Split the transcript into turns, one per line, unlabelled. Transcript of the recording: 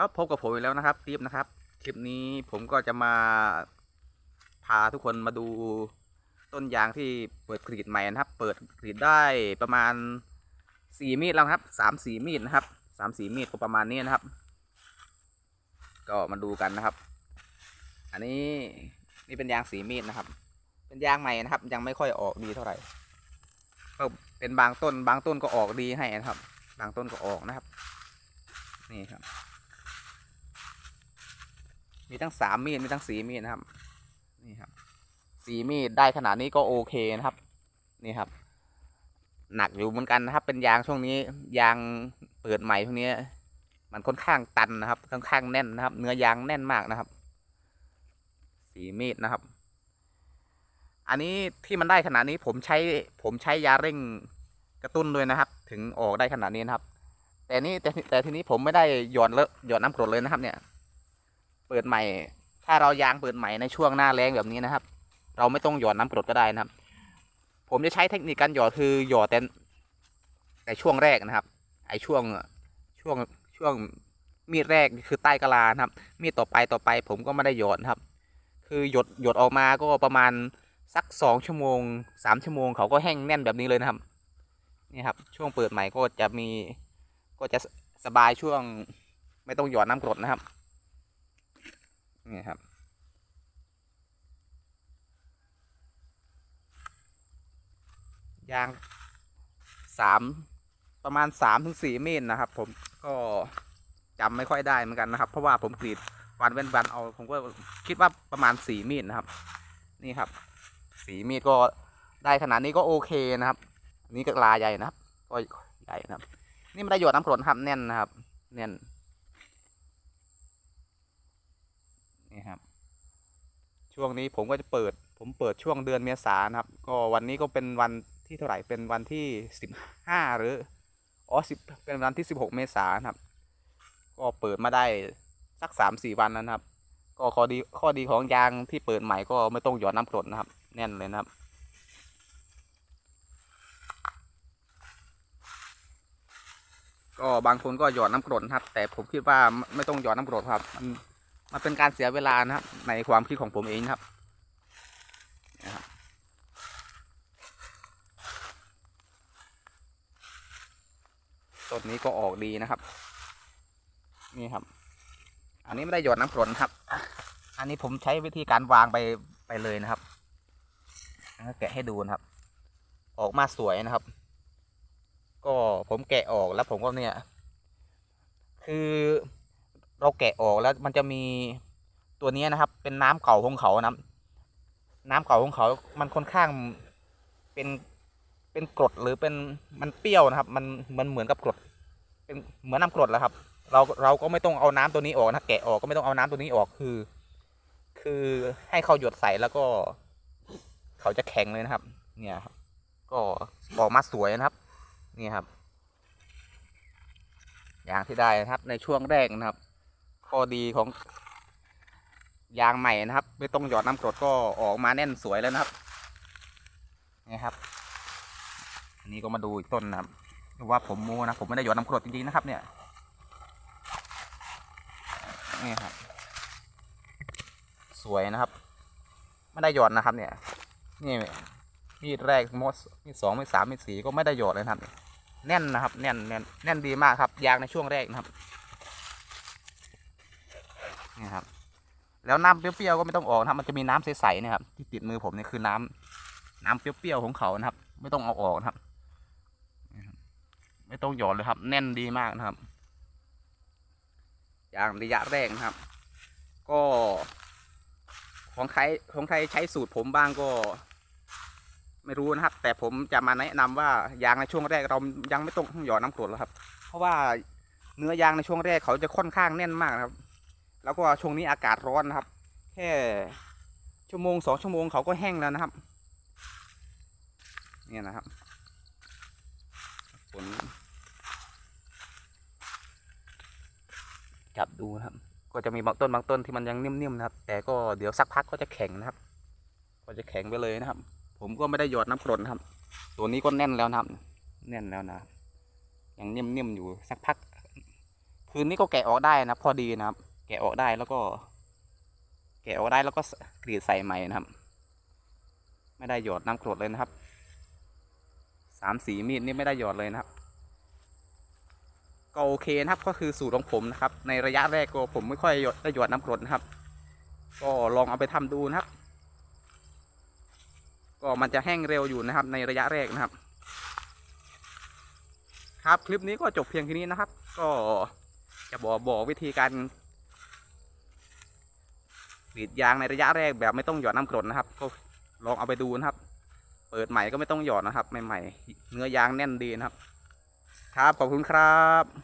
ครับพบกับผมอีกแล้วนะครับติ๊บนะครับ คลิปนี้ผมก็จะมาพาทุกคนมาดูต้นยางที่เปิดกรีดใหม่นะครับ เปิดกรีดได้ประมาณสี่มีดแล้วครับสามสี่มีดนะครับสามสี่มีดก็ประมาณนี้นะครับ ก็มาดูกันนะครับ อันนี้นี่เป็นยางสีมีดนะครับ เป็นยางใหม่นะครับ ยังไม่ค่อยออกดีเท่าไหร่ก็เป็นบางต้น บางต้นก็ออกดีให้นะครับ บางต้นก็ออกนะครับ นี่ครับ มีทั้งสามมีดมีทั้งสีมีดนะครับนี่ครับสีมีดได้ขนาดนี้ก็โอเคนะครับนี่ครับ หนักอยู่เหมือนกันนะครับ เป็นยางช่วงนี้ ยางเปิดใหม่ช่วงนี้ มันค่อนข้างตันนะครับ ค่อนข้างแน่นนะครับ เนื้อยางแน่นมากนะครับสีมีดนะครับ อันนี้ที่มันได้ขนาดนี้ผมใช้ผมใช้ยาเร่งกระตุ้นด้วยนะครับ ถึงออกได้ขนาดนี้นะครับ แต่นี่แต่แต่ทีนี้ผมไม่ได้หย่อนเลอะหย่อนน้ำกรดเลยนะครับเนี่ย เปิดใหม่ ถ้าเรายางเปิดใหม่ในช่วงหน้าแรงแบบนี้นะครับ เราไม่ต้องหยอดน้ำกรดก็ได้นะครับ ผมจะใช้เทคนิคการหยอดคือหยอดแต่ในช่วงแรกนะครับ ไอช่วงช่วงช่วงมีดแรกคือใต้กะลาครับ มีดต่อไปต่อไป ผมก็ไม่ได้หยอดนครับ คือหยดหยดออกมาก็ประมาณสักสองชั่วโมงสามชั่วโมงเขาก็แห้งแน่นแบบนี้เลยนะครับ นี่ครับ ช่วงเปิดใหม่ก็จะมีก็จะสบายช่วงไม่ต้องหยอดน้ำกรดนะครับ นี่ครับ ยางสามประมาณสามถึงสี่มีดนะครับ ผมก็จำไม่ค่อยได้เหมือนกันนะครับ เพราะว่าผมกรีดวันเว้นวันเอาผมก็คิดว่าประมาณสี่มีดนะครับ นี่ครับสี่มีดก็ได้ขนาดนี้ก็โอเคนะครับนนี้ก็ลาใหญ่นะครับก็ใหญ่นะครับ นี่ไม่ได้หยดน้ำกรดนะครับแน่นนะครับ แน่นครับ ช่วงนี้ผมก็จะเปิด ผมเปิดช่วงเดือนเมษานะครับ ก็วันนี้ก็เป็นวันที่เท่าไหร่เป็นวันที่สิบห้าหรืออ๋อสิบเป็นวันที่สิบหกเมษายนครับ ก็เปิดมาได้สักสามสี่วันแล้วนะครับ ก็ข้อดีข้อดีของยางที่เปิดใหม่ก็ไม่ต้องหยอดน้ำกรดนะครับ แน่นเลยนะครับก็บางคนก็หยอดน้ำกรดครับ แต่ผมคิดว่าไม่ไม่ต้องหยอดน้ำกรดครับ มันเป็นการเสียเวลานะครับ ในความคิดของผมเองครับนะครับต้นนี้ก็ออกดีนะครับ นี่ครับ อันนี้ไม่ได้หยดน้ำกรดนครับ อันนี้ผมใช้วิธีการวางไปไปเลยนะครับแกะให้ดูนะครับ ออกมาสวยนะครับ ก็ผมแกะออกแล้วผมก็เนี่ย คือ เราแกะออกแล้วมันจะมีตัวนี้นะครับ เป็นน้ำเก่าของเขานะน้ำเก่าของเขา มันค่อนข้างเป็นเป็นกรดหรือเป็นมันเปรี้ยวนะครับ มันมันเหมือนกับกรด เป็นเหมือนน้ำกรดแหละครับ เราเราก็ไม่ต้องเอาน้ำตัวนี้ออกนะแกะออกก็ไม่ต้องเอาน้ำตัวนี้ออกคือ คือให้เขาหยดใส่แล้วก็ เขาจะแข็งเลยนะครับ เนี่ยครับ ก็ออกมาสวยนะครับ นี่ครับ อย่างที่ได้นะครับในช่วงแรกนะครับ ข้อดีของยางใหม่นะครับ ไม่ต้องหยอดน้ำกรดก็ออกมาแน่นสวยแล้วนะครับนี่ครับ อันนี้ก็มาดูอีกต้นนะครับว่าผมโมนะผมไม่ได้หยอดน้ำกรดจริงๆนะครับ เนี่ยนี่ครับ สวยนะครับ ไม่ได้หยอดนะครับ เนี่ย นี่มีดแรกมดมีดสองมีดสามมีดสี่ก็ไม่ได้หยอดเลยครับ แน่นนะครับ แน่นแน่นแน่นดีมากครับ ยางในช่วงแรกนะครับ นี่ครับ แล้วน้ำเปรี้ยวๆก็ไม่ต้องออกนะครับมันจะมีน้ำใสๆนะครับ ที่ติดมือผมเนี่ยคือน้ำน้ำเปรี้ยวๆของเขานะครับ ไม่ต้องเอาออกนะครับไม่ต้องหยอดเลยครับ แน่นดีมากนะครับ อย่างระยะแรกนะครับ ก็ของใครของใครใช้สูตรผมบ้างก็ไม่รู้นะครับ แต่ผมจะมาแนะนำว่ายางในช่วงแรกเรายังไม่ต้องหยอดน้ำกรดแล้วครับ เพราะว่าเนื้อยางในช่วงแรกเขาจะค่อนข้างแน่นมากนะครับ แล้วก็ช่วงนี้อากาศร้อนนะครับ แค่ชั่วโมงสองชั่วโมงเขาก็แห้งแล้วนะครับ เนี่ยนะครับฝนจับดูนะครับ ก็จะมีบางต้นบางต้นที่มันยังนิ่มๆนะครับ แต่ก็เดี๋ยวสักพักก็จะแข็งนะครับ ก็จะแข็งไปเลยนะครับ ผมก็ไม่ได้หยอดน้ำกรดนะครับ ตัวนี้ก็แน่นแล้วนะครับ แน่นแล้วนะยังนิ่มๆอยู่สักพัก คืนนี้ก็แกะออกได้นะพอดีนะครับ แกะออกได้แล้วก็ แกะออกได้แล้วก็กรีดใส่ใหม่นะครับ ไม่ได้หยอดน้ำกรดเลยนะครับสามสีมีดนี่ไม่ได้หยอดเลยนะครับ ก็โอเคนะครับก็คือสูตรของผมนะครับ ในระยะแรกก็ผมไม่ค่อยหยดได้หยอดน้ำกรดนะครับ ก็ลองเอาไปทำดูนะครับ ก็มันจะแห้งเร็วอยู่นะครับ ในระยะแรกนะครับ ครับคลิปนี้ก็จบเพียงแค่นี้นะครับ ก็จะบอกบอกวิธีการ กรีดยางในระยะแรกแบบไม่ต้องหยอดน้ำกรดนะครับ ก็ลองเอาไปดูนะครับ เปิดใหม่ก็ไม่ต้องหยอดนะครับใหม่ๆเนื้อยางแน่นดีนะครับ ครับขอบคุณครับ